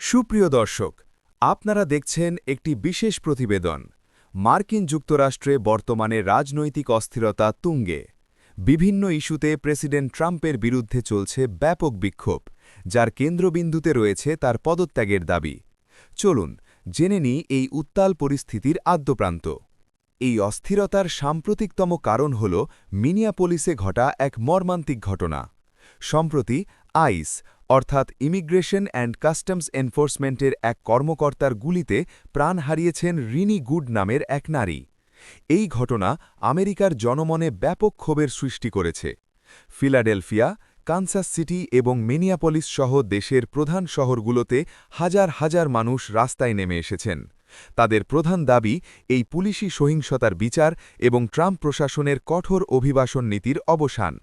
সুপ্রিয় দর্শক, আপনারা দেখছেন একটি বিশেষ প্রতিবেদন, মার্কিন যুক্তরাষ্ট্রে বর্তমানে রাজনৈতিক অস্থিরতা তুঙ্গে। বিভিন্ন ইস্যুতে প্রেসিডেন্ট ট্রাম্পের বিরুদ্ধে চলছে ব্যাপক বিক্ষোভ, যার কেন্দ্রবিন্দুতে রয়েছে তার পদত্যাগের দাবি। চলুন, জেনে নিই এই উত্তাল পরিস্থিতির আদ্যপ্রান্ত। এই অস্থিরতার সাম্প্রতিকতম কারণ হল মিনিয়াপোলিসে ঘটা এক মর্মান্তিক ঘটনা। সম্প্রতি আইস অর্থাৎ ইমিগ্রেশন অ্যান্ড কাস্টমস এনফোর্সমেন্টের এক কর্মকর্তার গুলিতে প্রাণ হারিয়েছেন রিনি গুড নামের এক নারী। এই ঘটনা আমেরিকার জনমনে ব্যাপক ক্ষোভের সৃষ্টি করেছে। ফিলাডেলফিয়া, কানসাস সিটি এবং মিনিয়াপলিস সহ দেশের প্রধান শহরগুলোতে হাজার হাজার মানুষ রাস্তায় নেমে এসেছেন। তাদের প্রধান দাবি, এই পুলিশি সহিংসতার বিচার এবং ট্রাম্প প্রশাসনের কঠোর অভিবাসন নীতির অবসান।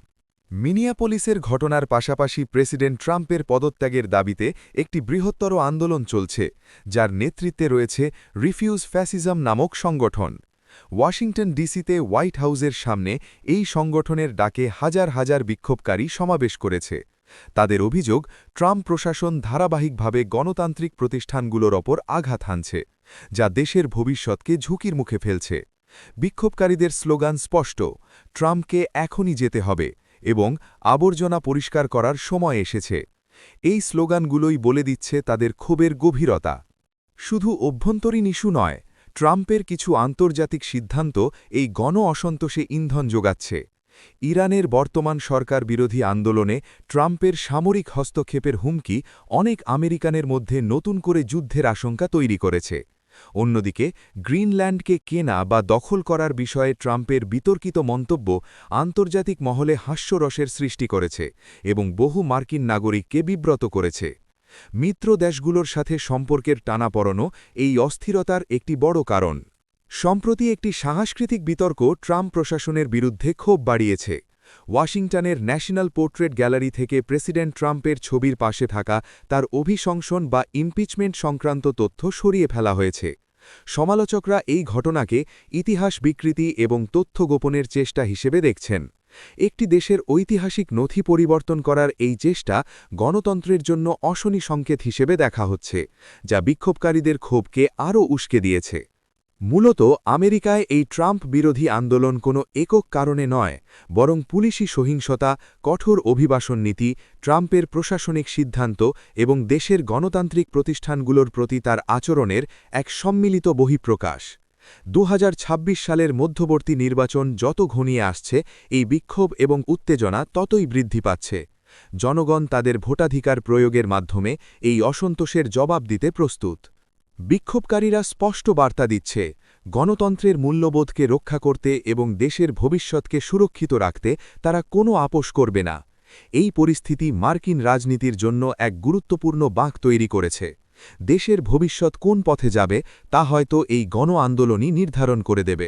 মিনিয়াপলিসের ঘটনার পাশাপাশি প্রেসিডেন্ট ট্রাম্পের পদত্যাগের দাবিতে একটি বৃহত্তর আন্দোলন চলছে, যার নেতৃত্বে রয়েছে রিফিউজ ফ্যাসিজম নামক সংগঠন। ওয়াশিংটন ডিসিতে হোয়াইট হাউসের সামনে এই সংগঠনের ডাকে হাজার হাজার বিক্ষোভকারী সমাবেশ করেছে। তাদের অভিযোগ, ট্রাম্প প্রশাসন ধারাবাহিকভাবে গণতান্ত্রিক প্রতিষ্ঠানগুলোর ওপর আঘাত হানছে, যা দেশের ভবিষ্যৎকে ঝুঁকির মুখে ফেলছে। বিক্ষোভকারীদের স্লোগান স্পষ্ট, ট্রাম্পকে এখনই যেতে হবে। এবং আবর্জনা পরিষ্কার করার সময় এসেছে। এই স্লোগানগুলোই বলে দিচ্ছে তাদের ক্ষোভের গভীরতা। শুধু অভ্যন্তরীণ ইস্যু নয়, ট্রাম্পের কিছু আন্তর্জাতিক সিদ্ধান্ত এই গণ অসন্তোষে ইন্ধন যোগাচ্ছে। ইরানের বর্তমান সরকার বিরোধী আন্দোলনে ট্রাম্পের সামরিক হস্তক্ষেপের হুমকি অনেক আমেরিকানের মধ্যে নতুন করে যুদ্ধের আশঙ্কা তৈরি করেছে। অন্যদিকে, গ্রিনল্যান্ডকে কেনা বা দখল করার বিষয়ে ট্রাম্পের বিতর্কিত মন্তব্য আন্তর্জাতিক মহলে হাস্যরসের সৃষ্টি করেছে এবং বহু মার্কিন নাগরিককে বিব্রত করেছে। মিত্র দেশগুলোর সাথে সম্পর্কের টানাপড়নও এই অস্থিরতার একটি বড় কারণ। সম্প্রতি একটি সাংস্কৃতিক বিতর্ক ট্রাম্প প্রশাসনের বিরুদ্ধে ক্ষোভ বাড়িয়েছে। ওয়াশিংটনের ন্যাশনাল পোর্ট্রেট গ্যালারি থেকে প্রেসিডেন্ট ট্রাম্পের ছবির পাশে থাকা তার অভিশংসন বা ইমপিচমেন্ট সংক্রান্ত তথ্য সরিয়ে ফেলা হয়েছে। সমালোচকরা এই ঘটনাকে ইতিহাস বিকৃতি এবং তথ্য গোপনের চেষ্টা হিসেবে দেখছেন। একটি দেশের ঐতিহাসিক নথি পরিবর্তন করার এই চেষ্টা গণতন্ত্রের জন্য অশনি সংকেত হিসেবে দেখা হচ্ছে, যা বিক্ষোভকারীদের ক্ষোভকে আরও উস্কে দিয়েছে। মূলত আমেরিকায় এই ট্রাম্প বিরোধী আন্দোলন কোনো একক কারণে নয়, বরং পুলিশি সহিংসতা, কঠোর অভিবাসন নীতি, ট্রাম্পের প্রশাসনিক সিদ্ধান্ত এবং দেশের গণতান্ত্রিক প্রতিষ্ঠানগুলোর প্রতি তার আচরণের এক সম্মিলিত বহিঃপ্রকাশ। দু হাজার ছাব্বিশ সালের মধ্যবর্তী নির্বাচন যত ঘনিয়ে আসছে, এই বিক্ষোভ এবং উত্তেজনা ততই বৃদ্ধি পাচ্ছে। জনগণ তাদের ভোটাধিকার প্রয়োগের মাধ্যমে এই অসন্তোষের জবাব দিতে প্রস্তুত। বিক্ষোভকারীরা স্পষ্ট বার্তা দিচ্ছে, গণতন্ত্রের মূল্যবোধকে রক্ষা করতে এবং দেশের ভবিষ্যৎকে সুরক্ষিত রাখতে তারা কোনো আপোষ করবে না। এই পরিস্থিতি মার্কিন রাজনীতির জন্য এক গুরুত্বপূর্ণ বাঁক তৈরি করেছে। দেশের ভবিষ্যৎ কোন পথে যাবে তা হয়তো এই গণ আন্দোলনই নির্ধারণ করে দেবে।